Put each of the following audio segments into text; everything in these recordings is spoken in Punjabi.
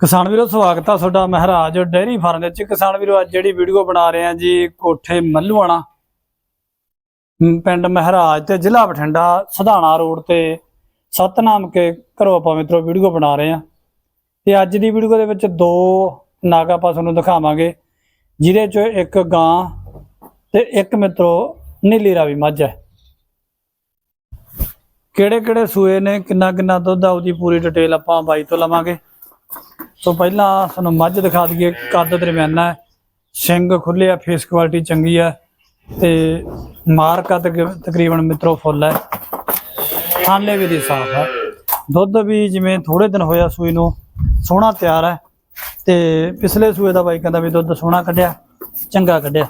ਕਿਸਾਨ ਵੀਰੋ, ਸਵਾਗਤ ਆ ਤੁਹਾਡਾ ਮਹਾਰਾਜ ਡੇਅਰੀ ਫਾਰਮ ਦੇ ਵਿੱਚ। ਕਿਸਾਨ ਵੀਰੋ, ਅੱਜ ਜਿਹੜੀ ਵੀਡੀਓ ਬਣਾ ਰਹੇ ਆ ਜੀ, ਕੋਠੇ ਮੱਲੂਆਣਾ ਪਿੰਡ ਮਹਾਰਾਜ ਤੇ ਜ਼ਿਲ੍ਹਾ ਬਠਿੰਡਾ, ਸਧਾਣਾ ਰੋਡ ਤੇ। ਸਤਨਾਮ ਕੇ ਘਰੋਂ ਆਪਾਂ ਮਿੱਤਰੋ, ਵੀਡੀਓ ਬਣਾ ਰਹੇ ਆ ਤੇ ਅੱਜ ਦੀ ਵੀਡੀਓ ਦੇ ਵਿੱਚ ਦੋ ਨਾਗ ਆਪਾਂ ਤੁਹਾਨੂੰ ਦਿਖਾਵਾਂਗੇ, ਜਿਹਦੇ ਚੋਂ ਇੱਕ ਗਾਂ ਤੇ ਇੱਕ ਮਿੱਤਰੋ, ਨੀਲੀ ਰਾਵੀ ਮੱਝ ਹੈ। ਕਿਹੜੇ ਕਿਹੜੇ ਸੂਏ ਨੇ ਕਿੰਨਾ ਕਿੰਨਾ ਦੁੱਧ ਆ, ਉਹਦੀ ਪੂਰੀ ਡਿਟੇਲ ਆਪਾਂ ਬਾਈ ਤੋਂ ਲਵਾਂਗੇ। ਸੋ ਪਹਿਲਾਂ ਸਾਨੂੰ ਮੱਝ ਦਿਖਾ ਦਈਏ ਕੱਦ ਦਰਮਿਆਨਾ ਹੈ ਸਿੰਘ ਖੁੱਲੇ ਆ ਫੇਸ ਕੁਆਲਿਟੀ ਚੰਗੀ ਆ ਤੇ ਮਾਰ ਕੱਦ ਕ- ਤਕਰੀਬਨ ਮਿੱਤਰੋ ਫੁੱਲ ਹੈ। ਥਾਲੇ ਵੀ ਦੀ ਸਾਫ਼ ਹੈ ਦੁੱਧ ਵੀ ਜਿਵੇਂ ਥੋੜੇ ਦਿਨ ਹੋਇਆ ਸੂਈ ਨੂੰ ਸੋਹਣਾ ਤਿਆਰ ਹੈ ਤੇ ਪਿਛਲੇ ਸੂਏ ਦਾ ਬਾਈ ਕਹਿੰਦਾ ਵੀ ਦੁੱਧ ਸੋਹਣਾ ਕੱਢਿਆ ਚੰਗਾ ਕੱਢਿਆ।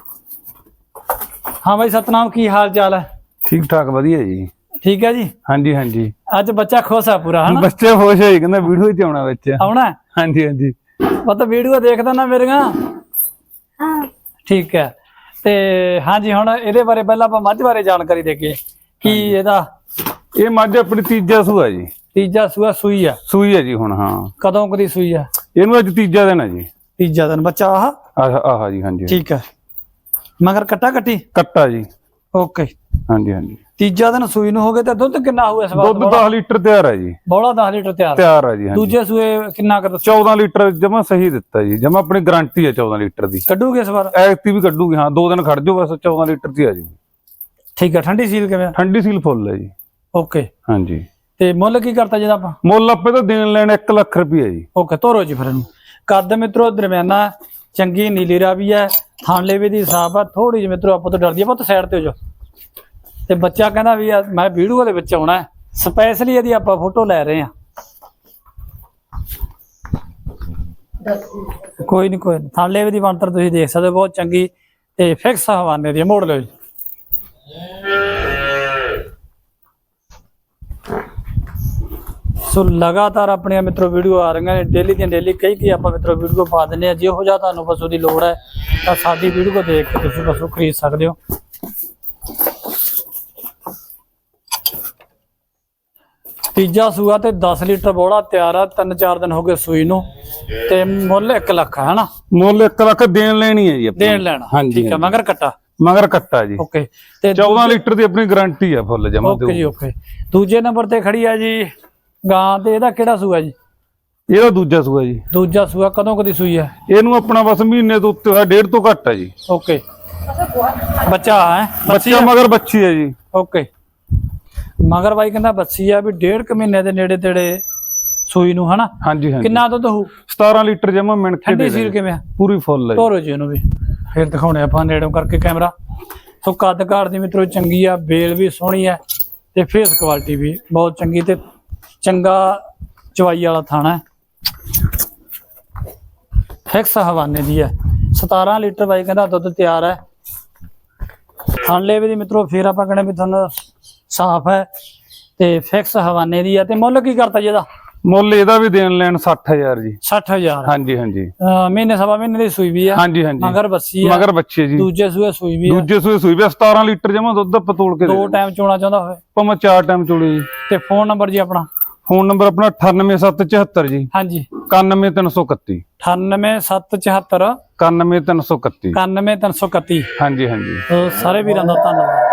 ਹਾਂ ਬਾਈ ਸਤਨਾਮ ਕੀ ਹਾਲ ਚਾਲ ਹੈ? ਠੀਕ ਠਾਕ ਵਧੀਆ ਜੀ। ਠੀਕ ਹੈ ਜੀ? ਹਾਂਜੀ ਹਾਂਜੀ। ਅੱਜ ਬੱਚਾ ਖੁਸ਼ ਆ ਪੂਰਾ ਹਨਾ? ਬੱਚੇ ਖੁਸ਼ ਹੋਏ ਕਹਿੰਦਾ ਵੀਡੀਓ ਚ ਆਉਣਾ ਵਿੱਚ ਆਉਣਾ ਹੈ? ਹਾਂਜੀ ਹਾਂਜੀ। ਉਹ ਤਾਂ ਵੀਡੀਓ ਦੇਖਦਾ ਨਾ ਮੇਰੀਆਂ? ਠੀਕ ਹੈ। ਤੇ ਹਾਂਜੀ ਹੁਣ ਇਹਦੇ ਬਾਰੇ ਪਹਿਲਾਂ ਆਪਾਂ ਮੱਝ ਬਾਰੇ ਜਾਣਕਾਰੀ ਦੇਈਏ। ਕੀ ਇਹਦਾ? ਇਹ ਮੱਝ ਆਪਣੀ ਤੀਜਾ ਸੂਆ ਜੀ। ਤੀਜਾ ਸੂਆ ਸੂਈ ਆ? ਸੂਈ ਹੈ ਜੀ ਹੁਣ ਹਾਂ। ਕਦੋਂ ਕਦੀ ਸੂਈ ਆ? ਇਹਨੂੰ ਅੱਜ ਤੀਜਾ ਦਿਨ ਹੈ ਜੀ। ਤੀਜਾ ਦਿਨ। ਬੱਚਾ ਆਹ? ਆਹ ਆਹ ਜੀ ਹਾਂਜੀ। ਠੀਕ ਹੈ। ਮਗਰ ਕੱਟਾ ਕੱਟੀ? ਕੱਟਾ ਜੀ। ਓਕੇ। ਹਾਂਜੀ ਹਾਂਜੀ। ਤੀਜਾ ਦਿਨ ਸੂਈ ਨੂੰ ਹੋ ਗਿਆ ਤੇ ਦੁੱਧ ਕਿੰਨਾ ਹੋਊ ਇਸ ਵਾਰ ਦੁੱਧ 10 ਲੀਟਰ ਤਿਆਰ ਹੈ ਜੀ। ਬੋਲਾ 10 ਲੀਟਰ ਤਿਆਰ। ਤਿਆਰ ਹੈ ਜੀ ਹਾਂਜੀ। ਦੂਜੇ ਸੂਏ ਕਿੰਨਾ ਕਰ 14 ਲੀਟਰ ਜਮਾ ਸਹੀ ਦਿੱਤਾ ਜੀ ਜਮਾ ਆਪਣੀ ਗਾਰੰਟੀ ਹੈ 14 ਲੀਟਰ ਦੀ। ਕੱਢੂਗੇ ਇਸ ਵਾਰ? ਐਕਟੀ ਵੀ ਕੱਢੂਗੀ ਹਾਂ ਦੋ ਦਿਨ ਖੜ ਜਾਓ ਬਸ 14 ਲੀਟਰ ਦੀ ਆ ਜੂ। ਠੀਕ ਹੈ ਠੰਡੀ ਸੀਲ ਕਿਵੇਂ ਠੰਡੀ ਸੀਲ ਫੁੱਲ ਹੈ ਜੀ। ਓਕੇ। ਹਾਂਜੀ। ਤੇ ਮੁੱਲ ਕੀ ਕਰਤਾ ਜਿਹਦਾ ਆਪਾਂ? ਮੁੱਲ ਆਪੇ ਤਾਂ ਦੇਣ ਲੈਣ 1 ਲੱਖ ਰੁਪਏ ਜੀ। ਓਕੇ ਤੋਰੋ ਜੀ ਫਿਰ ਇਹਨੂੰ। ਕੱਦ ਮਿੱਤਰੋ ਦਰਮਿਆਨਾ ਚੰਗੀ ਨੀਲੀ ਰਾਵੀ ਹੈ ਥਾਂਲੇ ਵੀ ਦੀ ਸਾਫ਼ ਆ ਥੋੜੀ ਜਿਹੀ ਮਿੱਤਰੋ ਆਪਾਂ ਤੋਂ ਡਰਦੀ ਆ ਬਹੁਤ ਸਾਈਡ ਤੇ ਹੋ ਜਾ ਤੇ ਬੱਚਾ ਕਹਿੰਦਾ ਵੀ ਮੈਂ ਵੀਡੀਓ ਦੇ ਵਿੱਚ ਆਉਣਾ ਸਪੈਸ਼ਲੀ ਇਹਦੀ ਆਪਾਂ ਫੋਟੋ ਲੈ ਰਹੇ ਆ ਕੋਈ ਨਹੀਂ ਕੋਈ ਨੀ। ਵੀ ਦੀ ਬਣਤਰ ਤੁਸੀਂ ਦੇਖ ਸਕਦੇ ਹੋ, ਬਹੁਤ ਚੰਗੀ ਤੇ ਫਿਕਸ ਹਵਾਨੇ ਦੀ, ਮੋੜ ਲਓ ਜੀ। ਸੋ ਲਗਾਤਾਰ ਆਪਣੀਆਂ ਮਿੱਤਰੋ ਵੀਡੀਓ ਆ ਰਹੀਆਂ ਨੇ ਡੇਲੀ ਦੀਆਂ ਡੇਲੀ ਕਈ ਕਈ ਆਪਾਂ ਮਿੱਤਰੋ ਵੀਡੀਓ ਪਾ ਦਿੰਦੇ ਆ ਜਿਹੋ ਜਿਹਾ ਤੁਹਾਨੂੰ ਪਸ਼ੂ ਦੀ ਲੋੜ ਹੈ, ਤਾਂ ਸਾਡੀ ਵੀਡੀਓ ਦੇਖ ਕੇ ਤੁਸੀਂ ਪਸ਼ੂ ਖਰੀਦ ਸਕਦੇ ਹੋ। ਤੀਜਾ ਸੂਆ ਤੇ 10 ਲੀਟਰ ਬੋੜਾ ਤਿਆਰ ਆ ਤਿੰਨ ਚਾਰ ਦਿਨ ਹੋ ਗਏ ਸੂਈ ਨੂੰ। ਤੇ ਮੁੱਲ 1 ਲੱਖ ਹੈ ਹਨਾ? ਮੁੱਲ 1 ਲੱਖ ਦੇਣ ਲੈਣੀ ਹੈ ਜੀ ਆਪਾਂ ਦੇਣ ਲੈਣਾ। ਠੀਕ ਹੈ ਮਗਰ ਕੱਟਾ? ਮਗਰ ਕੱਟਾ ਜੀ। ਓਕੇ ਤੇ 14 ਲੀਟਰ ਦੀ ਆਪਣੀ ਗਾਰੰਟੀ ਆ ਫੁੱਲ ਜਮਾ ਓਕੇ ਜੀ ਓਕੇ। ਦੂਜੇ ਨੰਬਰ ਤੇ ਖੜੀ ਆ ਜੀ ਗਾਂ ਤੇ ਇਹਦਾ ਕਿਹੜਾ ਸੂਆ ਜੀ? ਇਹਦਾ ਦੂਜਾ ਸੂਆ ਜੀ। ਦੂਜਾ ਸੂਆ ਕਦੋਂ ਕਦੀ ਸੂਈ ਹੈ ਇਹਨੂੰ ਆਪਣਾ ਬਸ ਮਹੀਨੇ ਤੋਂ ਉੱਤੇ ਹੋਇਆ ਡੇਢ ਤੋਂ ਘੱਟ ਆ ਜੀ। ਓਕੇ। ਬੱਚਾ ਹੈ ਬੱਚਾ ਮਗਰ ਬੱਚੀ ਹੈ ਜੀ। ਓਕੇ। ਮਗਰ ਬਾਈ ਕਹਿੰਦਾ ਬੱਚੀ ਆ ਵੀ ਡੇਢ ਕੁ ਮਹੀਨੇ ਦੇ ਨੇੜੇ ਤੇੜੇ ਸੂਈ ਨੂੰ ਹਨਾ? ਹਾਂਜੀ ਹਾਂਜੀ। ਕਿੰਨਾ ਦੁੱਧ ਹੋਊ? 17 ਲੀਟਰ ਜਮਾ ਮਿਣ ਕੇ ਠੰਡੀ ਦੇ ਸੀਲ ਕਿਵੇਂ ਆ? ਪੂਰੀ ਫੁੱਲ ਹੈ। ਤੋਰੋ ਜੀ ਇਹਨੂੰ ਵੀ। ਫਿਰ ਦਿਖਾਉਣੇ ਆਪਾਂ ਨੇੜੋਂ ਕਰਕੇ ਕੈਮਰਾ। ਸੋ ਕੱਦ ਕਾੜ ਦੀ ਮਿੱਤਰੋ ਚੰਗੀ ਆ ਬੇਲ ਵੀ ਸੋਹਣੀ ਆ ਤੇ ਫੇਸ ਕੁਆਲਿਟੀ ਵੀ ਬਹੁਤ ਚੰਗੀ ਤੇ ਚੰਗਾ ਚਵਾਈ ਵਾਲਾ ਥਾਣਾ ਹੈ। ਫਿਕਸ ਹਵਾਨੇ ਦੀ ਹੈ 17 ਲੀਟਰ ਬਾਈ ਕਹਿੰਦਾ ਦੁੱਧ ਤਿਆਰ ਹੈ। ਥਾਂਲੇ ਵੀ ਦੀ ਮਿੱਤਰੋ ਫੇਰ ਆਪਾਂ ਕਹਿੰਦੇ ਵੀ ਤੁਹਾਨੂੰ ਸਾਫ਼ ਹੈ ਤੇ ਫਿਕਸ ਹਵਾਨੇ ਦੀ ਹੈ ਤੇ ਮੁੱਲ ਕੀ ਕਰਤਾ ਜੀ ਇਹਦਾ? ਮੁੱਲ ਇਹਦਾ ਵੀ ਦੇਣ ਲੈਣ 60000 ਜੀ। 60000 ਹਾਂਜੀ ਹਾਂਜੀ। ਮਹੀਨੇ ਸਵਾ ਮਹੀਨੇ ਦੀ ਸੂਈ ਵੀ ਆ। ਹਾਂਜੀ ਹਾਂਜੀ। ਮਗਰ ਬੱਸੀ ਆ। ਮਗਰ ਬੱਚੇ ਜੀ। ਦੂਜੇ ਸੂਏ ਸੂਈ ਵੀ ਆ। ਦੂਜੇ ਸੂਏ ਸੂਈ ਵੀ ਆ, 17 ਲੀਟਰ ਜਮਾ ਦੁੱਧ ਪਤੋਲ ਕੇ ਦੇ ਟਾਈਮ ਚੋਣਾ ਚਾਹੁੰਦਾ ਹੋਵੇ। ਭਾਵੇਂ ਚਾਰ ਟਾਈਮ ਚੋਲੇ ਜੀ। ਤੇ ਫੋਨ ਨੰਬਰ ਜੀ ਆਪਣਾ? ਫੋਨ ਨੰਬਰ ਆਪਣਾ 98774 ਜੀ। ਹਾਂਜੀ। 91331 98774 91331 91331 ਹਾਂਜੀ ਹਾਂਜੀ। ਸਾਰੇ ਵੀਰਾਂ ਦਾ ਧੰਨਵਾਦ।